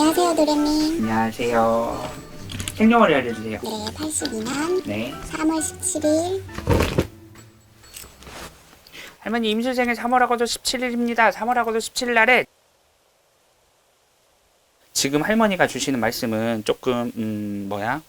안녕하세요, 도련님. 안녕하세요. 생년월일 알려주세요. 네, 82년 네. 3월 17일. 할머니 임술생일 3월하고도 17일입니다. 3월하고도 17일 날에 지금 할머니가 주시는 말씀은 조금 음 뭐야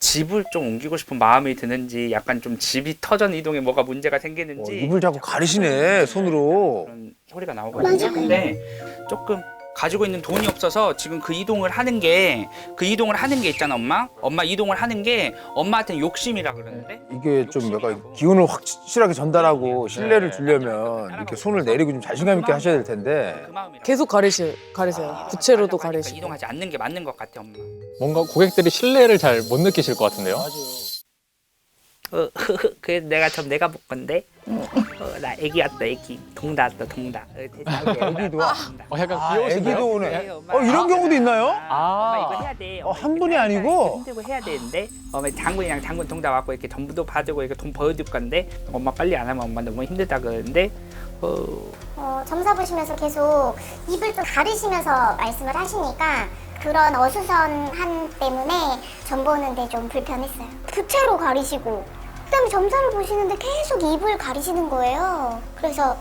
집을 좀 옮기고 싶은 마음이 드는지 약간 좀 집이 터전 이동에 뭐가 문제가 어, 생기는지 입을 자꾸 가리시네 손으로. 그런 소리가 나오거든요. 맞아요. 근데 조금 가지고 있는 돈이 없어서 지금 그 이동을 하는 게 그 이동을 하는 게 있잖아 엄마. 엄마 이동을 하는 게 엄마한테 욕심이라 그러는데 이게 좀 약간 기운을 확실하게 전달하고 신뢰를 주려면 이렇게 손을 내리고 좀 자신감 있게 하셔야 될 텐데. 그 마음이라. 계속 가리시, 가리세요. 부채로도 가리시고. 이동하지 않는 게 맞는 것 같아 엄마. 뭔가 고객들이 신뢰를 잘 못 느끼실 것 같은데요. 어, 그래서 내가 좀 내가 볼 건데. 어, 나 애기 왔다 애기 동다 왔다 동다. 어, 대단하게 애기도 와? 어, 약간 아, 귀여우신데요? 애기도 오네. 네, 엄마. 어, 이런 경우도 있나요? 엄마 아. 이거 해야 돼. 어, 엄마 한 분이 아니고? 힘들고 해야 되는데 엄마 장군이랑 장군 동다 왔고 이렇게 전부도 받고 이렇게 돈 벌어줄 건데 엄마 빨리 안 하면 엄마 너무 힘들다 그러는데 어, 어, 점사 보시면서 계속 입을 좀 가리시면서 말씀을 하시니까 그런 어수선함 때문에 점 보는데 좀 불편했어요. 부채로 가리시고 그다음에 점사를 보시는데 계속 입을 가리시는 거예요. 그래서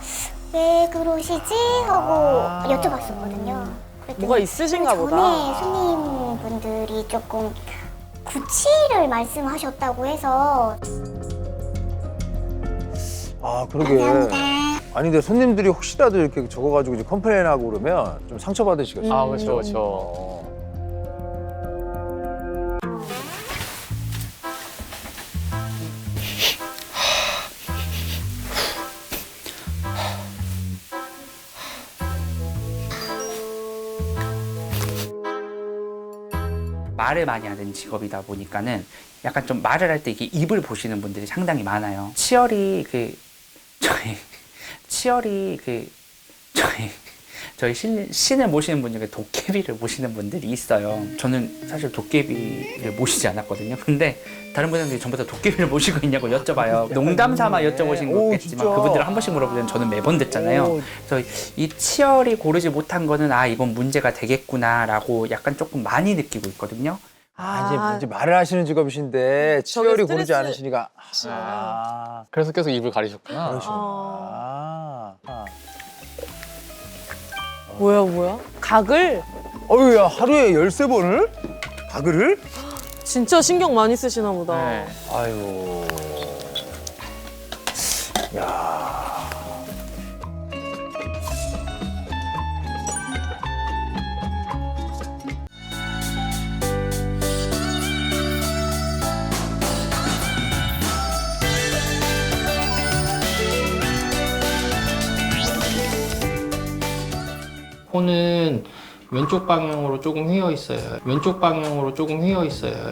왜 그러시지 하고 아. 여쭤봤었거든요. 그랬더니 뭐가 있으신가 전에 보다. 손님분들이 조금 구치를 말씀하셨다고 해서 아, 그러게. 감사합니다. 아니, 근데 손님들이 혹시라도 이렇게 적어가지고 이제 컴플레인하고 그러면 좀 상처받으시겠어요. 아, 그렇죠, 그렇죠. 말을 많이 하는 직업이다 보니까는 약간 좀 말을 할 때 이게 입을 보시는 분들이 상당히 많아요. 치열이 그 저희 치열이 그 저희 저희 신, 신을 모시는 분 중에 도깨비를 모시는 분들이 있어요. 저는 사실 도깨비를 모시지 않았거든요. 근데 다른 분들이 전부 다 도깨비를 모시고 있냐고 여쭤봐요. 농담 삼아 여쭤보신 오, 거겠지만 진짜. 그분들 한 번씩 물어보면 저는 매번 듣잖아요. 오, 그래서 이 치열이 고르지 못한 거는 아 이건 문제가 되겠구나라고 약간 조금 많이 느끼고 있거든요. 아, 이제, 이제 말을 하시는 직업이신데 치열이 고르지 않으시니까. 아, 그래서 계속 입을 가리셨구나. 그러시구나. 아. 아. 아. 뭐야, 뭐야? 각을? 어휴, 야, 하루에 13번을? 가글을? 진짜 신경 많이 쓰시나 보다. 네. 아유. 야. 코는 왼쪽 방향으로 조금 휘어 있어요. 왼쪽 방향으로 조금 휘어 있어요.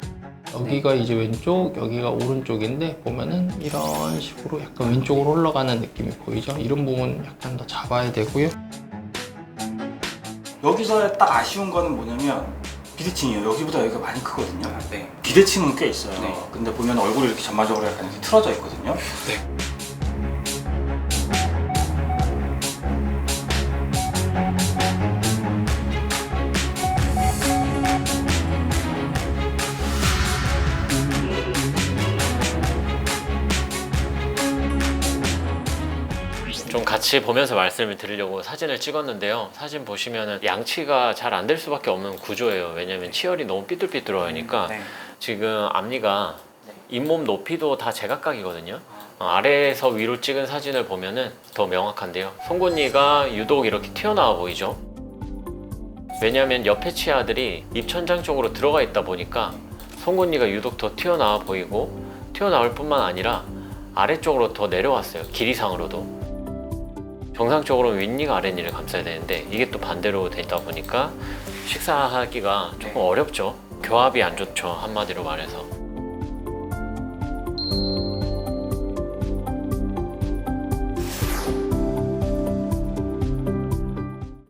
여기가 이제 왼쪽, 여기가 오른쪽인데 보면은 이런 식으로 약간 왼쪽으로 올라가는 느낌이 보이죠? 이런 부분 약간 더 잡아야 되고요. 여기서 딱 아쉬운 거는 뭐냐면 비대칭이에요. 여기보다 여기가 많이 크거든요. 네. 비대칭은 꽤 있어요. 네. 근데 보면 얼굴이 이렇게 전반적으로 약간 이렇게 틀어져 있거든요. 좀 같이 보면서 말씀을 드리려고 사진을 찍었는데요. 사진 보시면은 양치가 잘 안 될 수밖에 없는 구조예요. 왜냐면 치열이 너무 삐뚤삐뚤하니까 네. 지금 앞니가 잇몸 높이도 다 제각각이거든요. 어, 아래에서 위로 찍은 사진을 보면은 더 명확한데요. 송곳니가 유독 이렇게 튀어나와 보이죠. 왜냐하면 옆에 치아들이 입천장 쪽으로 들어가 있다 보니까 송곳니가 유독 더 튀어나와 보이고 튀어나올 뿐만 아니라 아래쪽으로 더 내려왔어요. 길이상으로도. 정상적으로 윗니가 아랫니를 감싸야 되는데 이게 또 반대로 되다 보니까 식사하기가 조금 어렵죠. 교합이 안 좋죠. 한마디로 말해서.